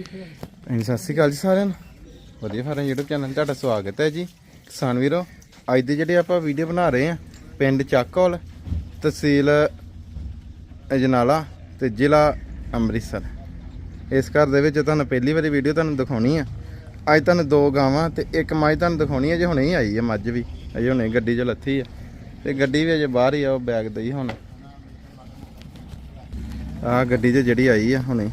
ਹਾਂਜੀ, ਸਤਿ ਸ਼੍ਰੀ ਅਕਾਲ ਜੀ ਸਾਰਿਆਂ ਨੂੰ। ਵਧੀਆ ਫਾਰਮ YouTube ਚੈਨਲ ਤੁਹਾਡਾ ਸਵਾਗਤ ਹੈ ਜੀ। ਕਿਸਾਨ ਵੀਰੋ, ਅੱਜ ਦੇ ਜਿਹੜੇ ਆਪਾਂ ਵੀਡੀਓ ਬਣਾ ਰਹੇ ਆ ਪਿੰਡ ਚੱਕੋਲ, ਤਹਿਸੀਲ ਅਜਨਾਲਾ ਤੇ ਜ਼ਿਲ੍ਹਾ ਅੰਮ੍ਰਿਤਸਰ। ਇਸ ਘਰ ਦੇ ਵਿੱਚ ਤੁਹਾਨੂੰ ਪਹਿਲੀ ਵਾਰੀ ਵੀਡੀਓ ਤੁਹਾਨੂੰ ਦਿਖਾਉਣੀ ਆ। ਅੱਜ ਤੁਹਾਨੂੰ ਦੋ ਗਾਵਾਂ ਤੇ ਇੱਕ ਮੱਝ ਤੁਹਾਨੂੰ ਦਿਖਾਉਣੀ ਹੈ ਜੇ ਹੁਣੇ ਹੀ ਆਈ ਹੈ ਮੱਝ ਵੀ। ਅਜੇ ਹੁਣੇ ਗੱਡੀ 'ਚ ਲੱਥੀ ਆ। ਤੇ ਗੱਡੀ ਵੀ ਅਜੇ ਬਾਹਰ ਹੀ ਆ, ਉਹ ਬੈਗ ਦਈ ਹੁਣ। ਆ ਗੱਡੀ 'ਚ ਜਿਹੜੀ ਆਈ ਆ ਹੁਣੇ।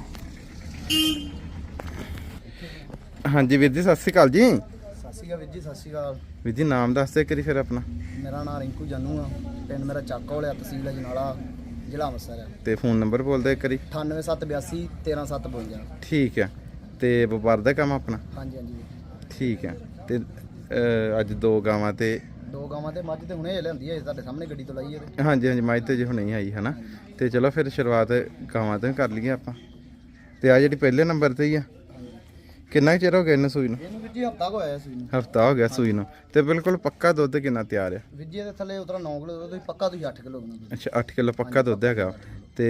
ਹਾਂਜੀ ਵੀਰ ਜੀ ਸਤਿ ਸ਼੍ਰੀ ਅਕਾਲ ਜੀ। ਸਤਿ ਸ਼੍ਰੀ ਅਕਾਲ ਵੀਰ ਜੀ ਸਤਿ ਸ਼੍ਰੀ ਅਕਾਲ। ਵੀਰ ਜੀ ਨਾਮ ਦੱਸ ਦੇ ਕਰੀ ਫਿਰ ਆਪਣਾ। ਮੇਰਾ ਨਾਮ ਰਿੰਕੂ ਜਾਨੂ ਆ ਪਿੰਡ ਮੇਰਾ ਚੱਕ ਵਾਲਿਆ ਤਹਿਸੀਲ ਅਜਨਾਲਾ ਜ਼ਿਲ੍ਹਾ ਅੰਮ੍ਰਿਤਸਰ ਹੈ ਤੇ ਫੋਨ ਨੰਬਰ ਬੋਲ ਦੇ ਕਰੀ 98782 13752 ਠੀਕ ਆ। ਤੇ ਵਪਾਰ ਦਾ ਕੰਮ ਆਪਣਾ? ਹਾਂਜੀ ਹਾਂਜੀ ਵੀਰ। ਠੀਕ ਆ। ਤੇ ਅਹ, ਅੱਜ ਦੋ ਗਾਵਾਂ ਤੇ ਦੋ ਗਾਵਾਂ ਤੇ ਮੱਝ ਤੇ ਹੁਣੇ ਲਿਆਂਦੀ ਹੈ ਤੁਹਾਡੇ ਸਾਹਮਣੇ ਗੱਡੀ ਤੋਂ ਲਾਈ ਹੈ ਤੇ। ਹਾਂਜੀ ਹਾਂਜੀ ਮੱਝ ਤੇ ਜੇ ਹੁਣੇ ਹੀ ਆਈ ਹਨਾ ਤੇ ਚਲੋ ਫਿਰ ਸ਼ੁਰੂਆਤ ਗਾਵਾਂ ਤੋਂ ਹੀ ਕਰ ਲਈਏ ਆਪਾਂ। ਤੇ ਆ ਜਿਹੜੀ ਪਹਿਲੇ ਨੰਬਰ ਤੇ ਹੀ ਆ। ਕਿੰਨਾ ਕੁ ਚਿਰ ਹੋ ਗਿਆ ਇਹਨੂੰ ਸੂਈ ਨੂੰ? ਇਹਨੂੰ ਵੀਰ ਜੀ ਹਫਤਾ ਕੋ ਆਇਆ ਸੀ ਨੂੰ। ਹਫਤਾ ਹੋ ਗਿਆ ਸੂਈ ਨੂੰ। ਤੇ ਬਿਲਕੁਲ ਪੱਕਾ ਦੁੱਧ ਕਿੰਨਾ ਤਿਆਰ ਆ? ਵੀਰ ਜੀ ਇਹਦੇ ਥੱਲੇ ਉਤਰਾ 9 ਕਿਲੋ ਤੁਸੀਂ ਪੱਕਾ ਤੁਸੀਂ 8 ਕਿਲੋ ਬਣਾ ਅੱਛਾ 8 ਕਿਲੋ ਪੱਕਾ ਦੁੱਧ ਹੈਗਾ। ਤੇ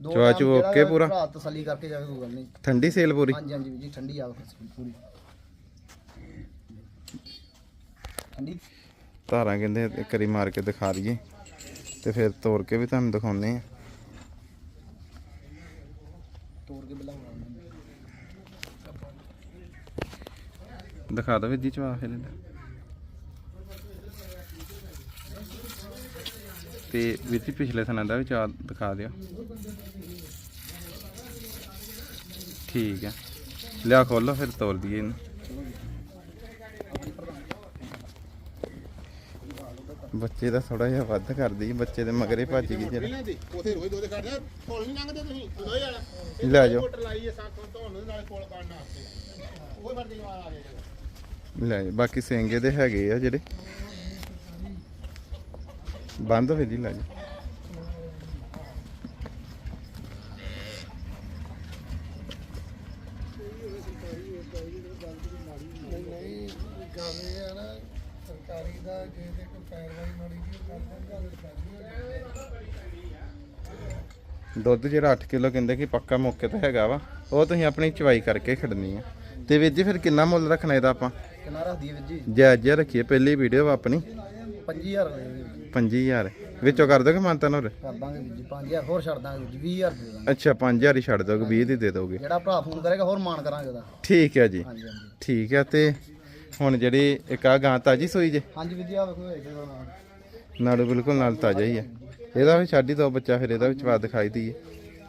ਚਵਾ ਚੂ ਓਕੇ ਪੂਰਾ? ਭਰਾ ਤਸੱਲੀ ਕਰਕੇ ਜਾਵੇ ਕੋਈ ਗੱਲ ਨਹੀਂ ਠੰਡੀ ਸੇਲ ਪੂਰੀ? ਹਾਂਜੀ ਹਾਂਜੀ ਵੀਰ ਜੀ ਠੰਡੀ ਆ ਪੂਰੀ। ਠੰਡੀ? ਧਾਰਾਂ ਕਹਿੰਦੇ ਇੱਕ ਵਾਰੀ ਮਾਰ ਕੇ ਦਿਖਾ ਦਈਏ। ਤੇ ਫਿਰ ਤੋੜ ਕੇ ਵੀ ਤੁਹਾਨੂੰ ਦਿਖਾਉਨੇ ਆ। ਤੋੜ ਕੇ ਬੁਲਾਉਣਾ ਦਿਖਾ ਦੋ ਵੀਰ ਜੀ ਚਵਾ ਫਿਰ ਤੇ ਵੀਰ ਪਿਛਲੇ ਸਨਾਂ ਦਾ ਵੀ ਚਾ ਦਿਖਾ ਦਿਓ। ਠੀਕ ਹੈ। ਲਿਆ ਖੋਲੋ ਫਿਰ ਤੋੜ ਦਈਏ ਇਹਨੂੰ। ਬੱਚੇ ਦਾ ਥੋੜਾ ਜਿਹਾ ਵੱਧ ਕਰਦੀ ਬੱਚੇ ਦੇ ਮਗਰੇ ਭੱਜ ਗਈ ਜਿਹੜਾ ਉਥੇ ਰੋਜ਼ ਦੋਦੇ ਕਰਦੇ ਫੁੱਲ ਨਹੀਂ ਲੰਘਦੇ ਤੁਸੀਂ ਦੋਏ ਜਾਣਾ ਲੈ ਜਾਓ। ਮੋਟਰ ਲਾਈ ਸਾਥੋਂ ਧੋਣ ਨੂੰ ਨਾਲੇ ਕੋਲ ਕਰਨ ਵਾਸਤੇ ਉਹ ਫਰਦੀ ਜਵਾਨ ਆ ਗਿਆ ਲੈ ਜੀ ਬਾਕੀ ਸਿੰਗੇ ਦੇ ਹੈਗੇ ਆ ਜਿਹੜੇ। ਬੰਦ ਹੋਵੇ ਜੀ, ਲੈ ਜੀ। ਸਰਕਾਰੀ ਦਾ ਜੇ ਤੇ ਕੋਈ ਪੈਰਵਾਈ ਮਾੜੀ ਜੀ ਦੁੱਧ ਜਿਹੜਾ 8 ਕਿਲੋ ਕਹਿੰਦੇ ਕਿ ਪੱਕਾ ਮੌਕੇ ਤੇ ਹੈਗਾ ਵਾ, ਉਹ ਤੁਸੀਂ ਆਪਣੀ ਚਵਾਈ ਕਰਕੇ ਖੜਨੀ ਆ। ਤੇ ਵੀਰ ਜੀ, ਫਿਰ ਕਿੰਨਾ ਮੁੱਲ ਰੱਖਣਾ ਇਹਦਾ ਆਪਾਂ? ਕਿੰਨਾ ਰੱਖਦੀ ਹੈ ਵੀਰ ਜੀ? ਜਾਇਜ਼ ਜਿਹਾ ਰੱਖੀਏ ਪਹਿਲੀ ਵੀਡੀਓ ਆਪਣੀ। 5000 ਰੁਪਏ ਵੀਰ ਜੀ। 5000 ਵਿੱਚੋਂ ਕਰ ਦੋਗੇ ਮਾਨਤਾ ਹੋਰ ਕਰ ਦਾਂਗੇ ਵੀਰ ਜੀ 5000 ਹੋਰ ਛੱਡ ਦਾਂਗੇ ਵੀਰ ਜੀ 20000 ਦੇ ਦਾਂਗੇ। ਅੱਛਾ 5000 ਹੀ ਛੱਡ ਦੋਗੇ 20 ਦੀ ਦੇ ਦੋਗੇ। ਜਿਹੜਾ ਭਰਾ ਫੋਨ ਕਰੇਗਾ ਹੋਰ ਮਾਨ ਕਰਾਂਗੇ ਉਹਦਾ। ਠੀਕ ਹੈ ਜੀ। ਹਾਂਜੀ ਹਾਂਜੀ। ਠੀਕ ਹੈ ਤੇ ਹੁਣ ਜਿਹੜੀ ਇੱਕ ਆ ਗਾਂ ਤਾਜੀ ਸੋਈ ਜੇ? ਹਾਂਜੀ ਵੀਰ ਜੀ ਆ ਵੇਖੋ ਇਹਦੇ ਨਾਲ ਨਾੜੂ ਬਿਲਕੁਲ ਨਾਲ ਤਾਜ਼ਾ ਹੀ ਹੈ। ਇਹਦਾ ਵੀ ਛੱਡ ਹੀ ਦੋ ਬੱਚਾ ਫਿਰ ਇਹਦਾ ਵੀ ਚਵਾ ਦਿਖਾਈ ਦਈਏ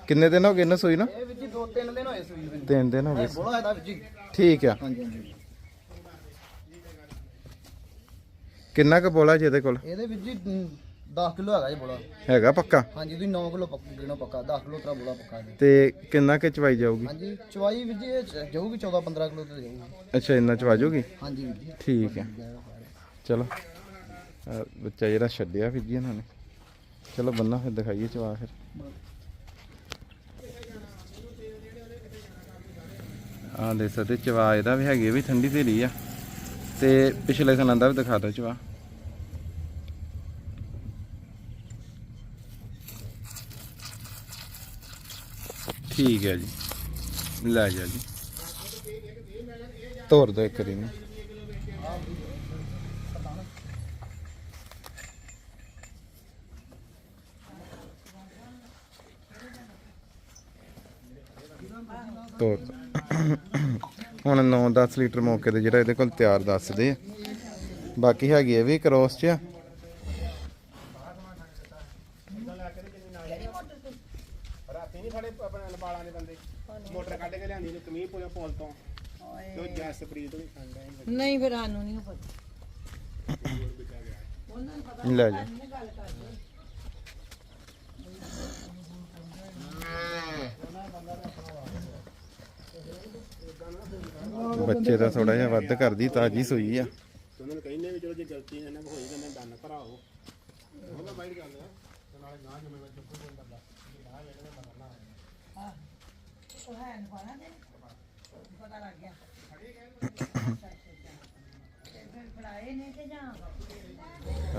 ਕਿੰਨੇ ਦਿਨ ਹੋ ਗਏ ਇਹਨੂੰ ਸੋਈ ਨੂੰ? ਇਹ ਵੀਰ ਜੀ ਦੋ ਤਿੰਨ ਦਿਨ ਹੋਏ ਸੂਈ ਨੂੰ। ਤਿੰਨ ਦਿਨ ਹੋ ਗਏ। ਬੋਲਾ ਇਹਦਾ ਵੀਰ ਜੀ। ਠੀਕ ਆ। ਹਾਂਜੀ ਹਾਂਜੀ। ਕਿੰਨਾ ਕੁ ਬੋਲਾ ਜੀ ਇਹਦੇ ਕੋਲ? ਇਹਦੇ ਵੀਰ ਜੀ 10 ਕਿਲੋ ਹੈਗਾ ਜੀ ਬੋਲਾ। ਹੈਗਾ ਪੱਕਾ? ਹਾਂਜੀ ਤੁਸੀਂ 9 ਕਿਲੋ ਗਿਣੋ ਪੱਕਾ 10 ਕਿਲੋ ਤਰਾ ਬੋਲਾ ਪੱਕਾ ਜੀ। ਤੇ ਕਿੰਨਾ ਕੁ ਚਵਾਈ ਜਾਊਗੀ? ਹਾਂਜੀ ਚਵਾਈ ਵੀਰ ਜੀ ਇਹ ਜਾਊਗੀ 14 15 ਕਿਲੋ ਤੇ ਜਾਊਗੀ। ਅੱਛਾ ਇੰਨਾ ਚਵਾ ਜਾਊਗੀ? ਹਾਂਜੀ ਵੀਰ ਜੀ। ਠੀਕ ਹੈ। ਚਲੋ ਆਹ ਬੱਚਾ ਜਿਹੜਾ ਛੱਡਿਆ ਫਿਰ ਜੀ ਇਹਨਾਂ ਨੇ। ਚਲੋ ਬੰਨਾ ਫਿਰ ਦਿਖਾਈਏ ਚਵਾ ਫਿਰ। ਆਹ ਦੇ ਸਕਦੇ ਚਵਾ ਇਹਦਾ ਵੀ ਹੈਗੀ ਆ ਵੀ ਠੰਡੀ ਧੀਰੀ ਆ। ਤੇ ਪਿਛਲੇ ਸਨਾਂ ਦਾ ਵੀ ਦਿਖਾ ਦਿਓ ਚਵਾ। ਠੀਕ ਹੈ ਜੀ। ਲੈ ਜਾ ਜੀ। ਤੋਰ ਦੋ ਇੱਕ ਦਿਨ ਨੂੰ। ਤੋਰ ਹੁਣ 9-10 ਲੀਟਰ ਮੌਕੇ ਤੇ ਜਿਹੜਾ ਇਹਦੇ ਕੋਲ ਤਿਆਰ ਦੱਸਦੇ ਆ। ਬਾਕੀ ਹੈਗੀ ਇਹ ਵੀ ਕ੍ਰੋਸ ਚ। ਆ ਨਹੀਂ ਫੜੇ ਆਪਣੇ ਲਪਾਲਾਂ ਦੇ ਬੰਦੇ। ਮੋਟਰ ਕੱਢ ਕੇ ਲਿਆਂਦੀ ਨੇ ਕਮੀਜ਼ ਪੂਰੇ ਪੋਲ ਤੋਂ। ਤੇ ਉਹ ਜੈਸ ਪ੍ਰੀਤ ਵੀ ਖਾਂਦਾ ਹੈ ਨਹੀਂ ਫਿਰ ਸਾਨੂੰ ਨਹੀਂ ਪਤਾ। ਲੈ ਜਾ ਬੱਚੇ ਦਾ ਥੋੜਾ ਜਿਹਾ ਵੱਧ ਕਰਦੀ ਤਾਜੀ ਸੂਈ ਆ। ਤੇ ਉਹਨਾਂ ਨੂੰ ਕਹਿੰਦੇ ਵੀ ਚਲੋ ਜੇ ਗਲਤੀ ਇਹਨਾਂ ਕੋ ਹੋਈ ਤਾਂ ਮੈਂ ਦੰਨ ਭਰਾਓ ਉਹਦਾ ਬਾਈਟ ਕਰ ਲਿਆ ਤੇ ਨਾਲੇ ਨਾ ਜਿਵੇਂ ਮੈਂ ਚੁੱਪ ਜਾਂਦਾ ਪਤਾ ਲੱਗ ਗਿਆ ਫੜਾਏ ਨੇ ਤੇ ਜਾਂ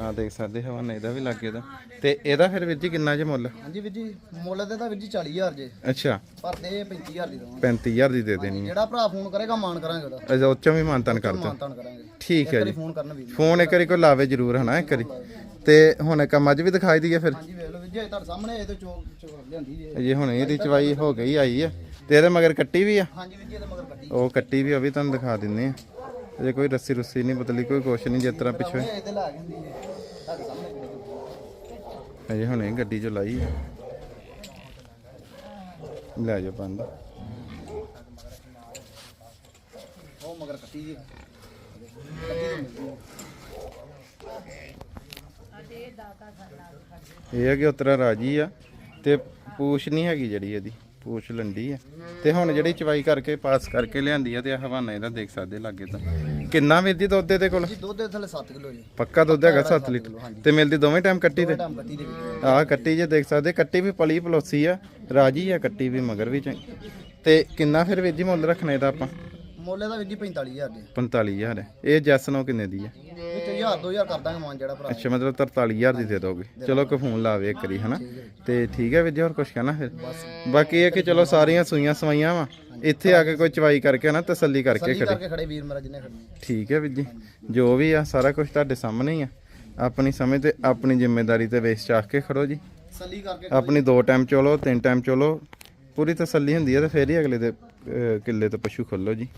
ਆ ਦੇਖ ਸਕਦੇ ਹਵਾਨਾ ਇਹਦਾ ਵੀ ਲੱਗੇ ਦਾ ਤੇ। ਇਹਦਾ ਫਿਰ ਵੀਰ ਜੀ ਕਿੰਨਾ ਜੇ ਮੁੱਲ? ਹਾਂਜੀ ਵੀਰ ਜੀ ਮੁੱਲ ਤੇ ਤਾਂ ਵੀਰ ਜੀ 40000 ਜੇ। ਅੱਛਾ। ਪਰ ਦੇ 35000 ਦੀ ਦਵਾਂਗੇ। 35000 ਦੀ ਦੇ ਦੇਣੀ ਹੈ ਜਿਹੜਾ ਭਰਾ ਫੋਨ ਕਰੇਗਾ ਮਾਨ ਕਰਾਂਗੇ ਉਹਦਾ। ਅਜਾ ਉੱਚੋਂ ਵੀ ਮਾਨਤਨ ਕਰ ਦੋ ਮਾਨਤਾਨ ਕਰਾਂਗੇ। ਠੀਕ ਹੈ ਜੀ। ਫੋਨ ਕਰਨ ਵੀਰ। ਫੋਨ ਇੱਕ ਵਾਰੀ ਕੋਈ ਲਾਵੇ ਜ਼ਰੂਰ ਹਨਾ ਇੱਕ ਵਾਰੀ। ਤੇ ਹੁਣ ਇੱਕ ਮੱਝ ਵੀ ਦਿਖਾਈ ਦੀ ਹੈ ਫਿਰ? ਹਾਂਜੀ ਵੇਖ ਲਓ ਵੀਰ ਜੀ ਇਹ ਤੁਹਾਡੇ ਸਾਹਮਣੇ ਇਹ ਤੇ ਚੋਕ ਚੋਕ ਲਿਆਂਦੀ ਜੇ। ਜੇ ਹੁਣ ਇਹਦੀ ਚਵਾਈ ਹੋ ਗਈ ਆਈ ਹੈ ਤੇ ਇਹਦੇ ਮਗਰ ਕੱਟੀ ਵੀ ਆ? ਹਾਂਜੀ ਵੀਰ ਜੀ ਇਹਦੇ ਮਗਰ ਕੱਢੀ ਉਹ ਕੱਟੀ ਵੀ ਉਹ ਵੀ ਤੁਹਾਨੂੰ ਦਿਖਾ ਦਿੰਨੇ ਆ। ਜੇ ਕੋਈ ਰੱਸੀ ਰੁੱਸੀ ਨਹੀਂ ਬਦਲੀ ਕੋਈ ਕੁਛ ਨਹੀਂ ਜਿਸ ਤਰ੍ਹਾਂ ਪਿੱਛੇ। ਇਹ ਅਜੇ ਹੁਣੇ ਗੱਡੀ ਚ ਲਾਈ ਆ। ਲੈ ਜਾ ਬੰਦ। ਉਹ ਮਗਰ ਕੱਟੀ ਜੀ। ਇਹ ਹੈ ਕਿ ਉਤਰਾ ਰਾਜੀ ਆ ਤੇ ਪੂਛ ਨਹੀਂ ਹੈਗੀ ਜਿਹੜੀ ਇਹਦੀ। ਪੂਛ ਲੰਡੀ ਆ। ਤੇ ਹੁਣ ਜਿਹੜੀ ਚਵਾਈ ਕਰਕੇ ਪਾਸ ਕਰਕੇ ਲਿਆਂਦੀ ਆ ਤੇ ਆਹ ਹਵਾਨਾ ਇਹਦਾ ਦੇਖ ਸਕਦੇ ਲੱਗੇ ਤਾਂ। ਕਿੰਨਾ ਮਿਲਦੀ ਦੁੱਧ ਇਹਦੇ ਕੋਲ? ਜੀ ਦੁੱਧ ਦੇ ਥੱਲੇ 7 ਕਿਲੋ ਜੀ। ਪੱਕਾ ਦੁੱਧ ਹੈਗਾ 7 ਲੀਟਰ? ਤੇ ਮਿਲਦੀ ਦੋਵੇਂ ਟਾਈਮ ਕੱਟੀ ਤੇ? ਆਹ ਕੱਟੀ ਜੇ ਦੇਖ ਸਕਦੇ ਕੱਟੀ ਵੀ ਪਲੀ ਪਲੋਸੀ ਆ ਰਾਜੀ ਆ ਕੱਟੀ ਵੀ ਮਗਰ ਵੀ ਚੰਗੀ ਤੇ ਕਿੰਨਾ ਫਿਰ ਵੀਰ ਜੀ ਮੁੱਲ ਰੱਖਣਾ ਇਹਦਾ ਆਪਾਂ? ਮੁੱਲ ਇਹਦਾ ਵੀਰ ਜੀ 45000 ਜੀ 45000 ਹੈ। ਇਹ ਜੈਸ ਨੋ ਕਿੰਨੇ ਦੀ ਹੈ? ਵਿੱਚ 1000 2000 ਕਰ ਦਾਂਗੇ ਮਾਨ ਜਿਹੜਾ ਭਰਾ ਅੱਛਾ ਮਤਲਬ 43000 ਦੀ ਦੇ ਦੋਗੇ। ਚਲੋ ਫੋਨ ਲਾਵੇ ਇੱਕ ਵਾਰੀ ਹਨਾ? ਤੇ ਠੀਕ ਹੈ ਵੀਰ ਜੀ ਹੋਰ ਕੁਝ ਕਹਿਣਾ ਫਿਰ? ਬਾਕੀ ਇਹ ਕਿ ਚਲੋ ਸਾਰੀਆਂ ਸੂਈਆਂ ਸਵਾਈਆਂ ਵਾ। ਇੱਥੇ ਆ ਕੇ ਕੋਈ ਚਵਾਈ ਕਰਕੇ ਨਾ ਤਸੱਲੀ ਕਰਕੇ ਖੜੇ। ਕਰਕੇ ਖੜੇ ਵੀਰ ਮੇਰਾ ਜਿੰਨੇ ਖੜਨੇ ਠੀਕ ਹੈ ਵੀਰ ਜੀ। ਜੋ ਵੀ ਆ ਸਾਰਾ ਕੁਝ ਤੁਹਾਡੇ ਸਾਹਮਣੇ ਹੀ ਆ। ਆਪਣੀ ਸਮਝ ਤੇ ਆਪਣੀ ਜ਼ਿੰਮੇਵਾਰੀ ਤੇ ਵੇਸ ਚਾਖ ਕੇ ਖੜੋ ਜੀ। ਸੱਲੀ ਕਰਕੇ ਆਪਣੀ ਦੋ ਟਾਈਮ ਚਲੋ ਤਿੰਨ ਟਾਈਮ ਚਲੋ। ਪੂਰੀ ਤਸੱਲੀ ਹੁੰਦੀ ਹੈ ਤੇ ਫੇਰ ਹੀ ਅਗਲੇ ਦੇ ਕਿੱਲੇ ਤੋਂ ਪਸ਼ੂ ਖੋਲੋ ਜੀ।